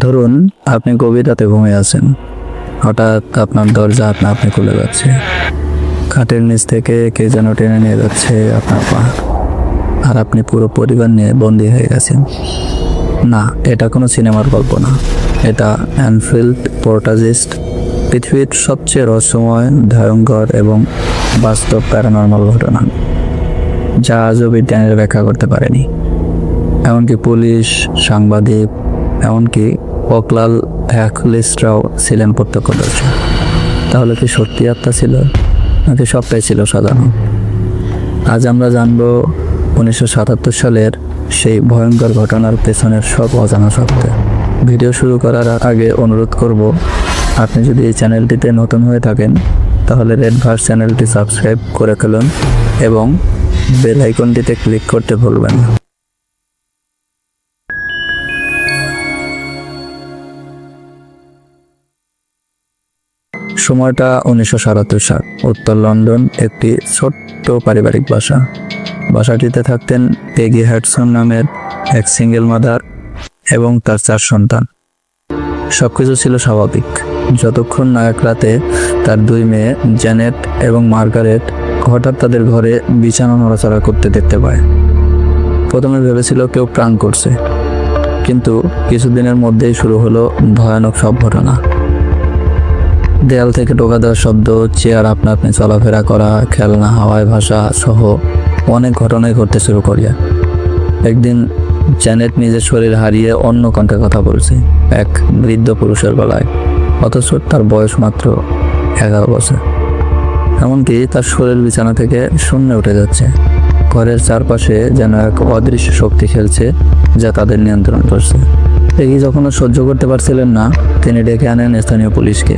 ধরুন আপনি গভীর রাতে ঘুমিয়ে আছেন। হঠাৎ আপনার দরজা আপনা আপনি খুলে যাচ্ছে। খাটের নিচ থেকে কে যেন টেনে নিয়ে যাচ্ছে আপনার পা। আর আপনি পুরো পরিবার নিয়ে বন্দী হয়ে গেছেন। না, এটা কোনো সিনেমার গল্প না। এটা অ্যানফিল্ড পোর্টাজিস্ট। পৃথিবীর সবচেয়ে রহস্যময়, ভয়ঙ্কর এবং বাস্তব প্যারানর্মাল ঘটনা, যা আজও বিজ্ঞানীরা ব্যাখ্যা করতে পারেনি। এমনকি পুলিশ, সাংবাদিক, এমনকি ওকলাল ভ্যাকলিস্টরাও ছিলেন প্রত্যক্ষদর্শী। তাহলে কি সত্যি আত্মা ছিল? নাকি সবটাই ছিল সাধারণ আজ আমরা জানব উনিশশো সাতাত্তর সালের সেই ভয়ঙ্কর ঘটনার পেছনের সব অজানা সত্য। ভিডিও শুরু করার আগে অনুরোধ করব, আপনি যদি এই চ্যানেলটিতে নতুন হয়ে থাকেন, তাহলে রেড ভার্স চ্যানেলটি সাবস্ক্রাইব করে ফেলুন এবং বেল আইকনটিতে ক্লিক করতে ভুলবেন না। সময়টা উনিশশো সাতাত্তর সাল। উত্তর লন্ডন একটি ছোট্ট পারিবারিক বাসা। বাসাটিতে থাকতেন পেগি হ্যাডসন নামের এক সিঙ্গেল মাদার এবং তার চার সন্তান। সবকিছু ছিল স্বাভাবিক। যতক্ষণ না এক রাতে তার দুই মেয়ে জ্যানেট এবং মার্গারেট হঠাৎ তাদের ঘরে বিছানা নড়াচড়া করতে দেখতে পায়। প্রথমে ভেবেছিল কেউ প্রাণ করছে। কিন্তু কিছুদিনের মধ্যেই শুরু হলো ভয়ানক সব ঘটনা। দেয়াল থেকে টোকা দেওয়ার শব্দ, চেয়ার আপনা আপনি চলাফেরা করা, খেলনা, হাওয়ায় ভাষা সহ অনেক ঘটনাই ঘটতে শুরু করিয়া। একদিন জ্যানেট নিজের শরীর হারিয়ে অন্য কণ্ঠে কথা বলছে, এক বৃদ্ধ পুরুষের বেলায় অথচ তার বয়স মাত্র এগারো বছর। এমনকি তার শরীর বিছানা থেকে শূন্য উঠে যাচ্ছে। ঘরের চারপাশে যেন এক অদৃশ্য শক্তি খেলছে যা তাদের নিয়ন্ত্রণ করছে। এগি যখন সহ্য করতে পারছিলেন না, তিনি ডেকে আনেন স্থানীয় পুলিশকে।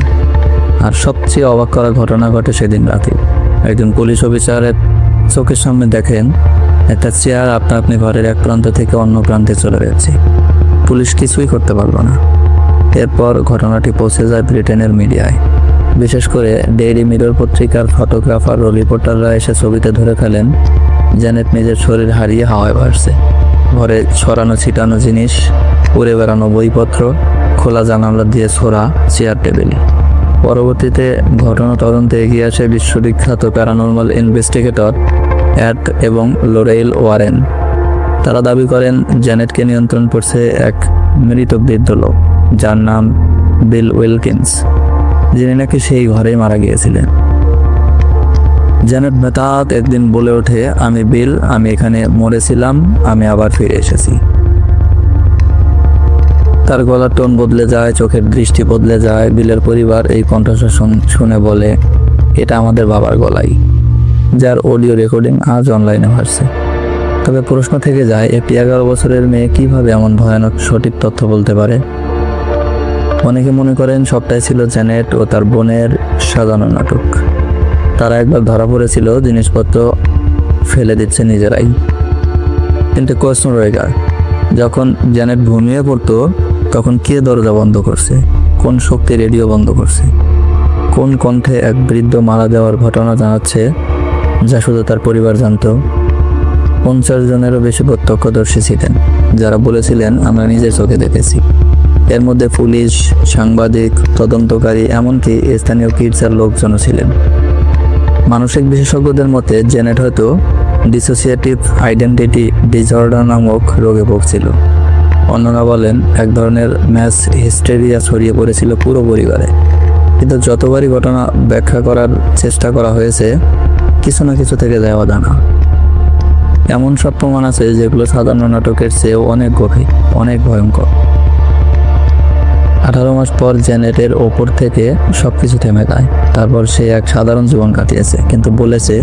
আর সবচেয়ে অবাক করা ঘটনা ঘটে সেদিন রাতে। একজন পুলিশ অফিসারের চোখের সামনে দেখেন, একটা চেয়ার আপনা আপনি ঘরের এক প্রান্ত থেকে অন্য প্রান্তে চলে গেছে পুলিশ কিছুই করতে পারল না। এরপর ঘটনাটি পৌঁছে যায় ব্রিটেনের মিডিয়ায়। বিশেষ করে ডেইলি মিরর পত্রিকার ফটোগ্রাফার ও রিপোর্টাররা এসে ছবিতে ধরে ফেলেন, জ্যানেট নিজের শরীর হারিয়ে হাওয়ায় ভাসছে। ঘরে ছড়ানো ছিটানো জিনিস, উড়ে বেড়ানো বইপত্র, খোলা জানালা দিয়ে ছোড়া চেয়ার টেবিল। পরবর্তীতে ঘটনা তদন্তে এগিয়ে আসে বিশ্ববিখ্যাত প্যারানর্মাল ইনভেস্টিগেটর অ্যাট এবং লোরেইল ওয়ারেন। তারা দাবি করেন, জ্যানেটকে নিয়ন্ত্রণ করছে এক মৃত বৃদ্ধ লোক, যার নাম বিল উইলকিন্স, যিনি নাকি সেই ঘরেই মারা গিয়েছিলেন। জ্যানেট মেতাত একদিন বলে ওঠে, আমি বিল, আমি এখানে মরেছিলাম, আমি আবার ফিরে এসেছি। তার গলার টোন বদলে যায়, চোখের দৃষ্টি বদলে যায়, বিলের পরিবার এই কণ্ঠস্বর শুনে বলে, এটা আমাদের বাবার গলাই, যার অডিও রেকর্ডিং আজ অনলাইনে ভাসছে। তবে প্রশ্ন থেকে যায় একটি এগারো বছরের মেয়ে কীভাবে এমন ভয়ানক সঠিক তথ্য বলতে পারে? অনেকে মনে করেন সবটাই ছিল জ্যানেট ও তার বোনের সাজানো নাটক। তারা একবার ধরা পড়েছিল, জিনিসপত্র ফেলে দিচ্ছে নিজেরাই। কিন্তু প্রশ্ন রয়ে যায়, যখন জ্যানেট ঘুমিয়ে পড়তো তখন কে দরজা বন্ধ করছে? কোন শক্তি রেডিও বন্ধ করছে? কোন কণ্ঠে এক বৃদ্ধ মারা যাওয়ার ঘটনা জানাচ্ছে, যা শুধু তার পরিবার জানতো? পঞ্চাশ জনেরও বেশি প্রত্যক্ষদর্শী ছিলেন। যারা বলেছিলেন, আমরা নিজের চোখে দেখেছি। এর মধ্যে পুলিশ, সাংবাদিক, তদন্তকারী, এমনকি স্থানীয় কিডসের লোকজনও ছিলেন। মানসিক বিশেষজ্ঞদের মতে, জেনেট হয়তো ডিসোসিয়েটিভ আইডেন্টিটি ডিসঅর্ডার নামক রোগে ভুগছিল। অন্যরা বলেন, এক ধরনের ম্যাস হিস্টেরিয়া ছড়িয়ে পড়েছিল পুরো পরিবারে। কিন্তু যতবারই ঘটনা ব্যাখ্যা করার চেষ্টা করা হয়েছে, কিছু না কিছু থেকে যায় অজানা এমন সব প্রমাণ আছে যেগুলো সাধারণ নাটকের চেয়েও অনেক গভীর, অনেক ভয়ঙ্কর। আঠারো মাস পর জেনেটের ওপর থেকে সব কিছু থেমে যায়। তারপর সে এক সাধারণ জীবন কাটিয়েছে, কিন্তু বলেছে,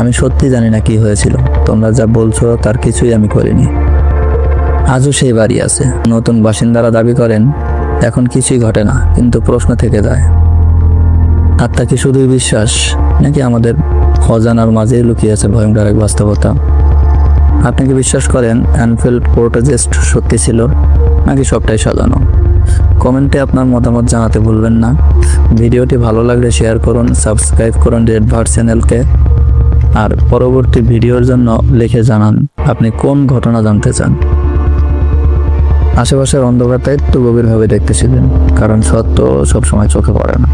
আমি সত্যি জানি না কি হয়েছিল। তোমরা যা বলছো তার কিছুই আমি করিনি। আজও সেই বাড়ি আছে। নতুন বাসিন্দারা দাবি করেন, এখন কিছুই ঘটে না, কিন্তু প্রশ্ন থেকে যায়। আত্মা কি শুধুই বিশ্বাস, নাকি আমাদের অজানার মাঝেই লুকিয়ে আছে ভয়ঙ্কর এক বাস্তবতা? আপনি কি বিশ্বাস করেন অ্যানফিল্ড পোর্টাজেস্ট সত্যি ছিল, নাকি সবটাই সাজানো? কমেন্টে আপনার মতামত জানাতে ভুলবেন না। ভিডিওটি ভালো লাগলে শেয়ার করুন সাবস্ক্রাইব করুন রেড ভার্ট চ্যানেলকে আর পরবর্তী ভিডিওর জন্য লিখে জানান, আপনি কোন ঘটনা জানতে চান? আশেপাশের অন্ধকারটা একটু গভীরভাবে দেখতেছিলেন কারণ সত্য সবসময় চোখে পড়ে না।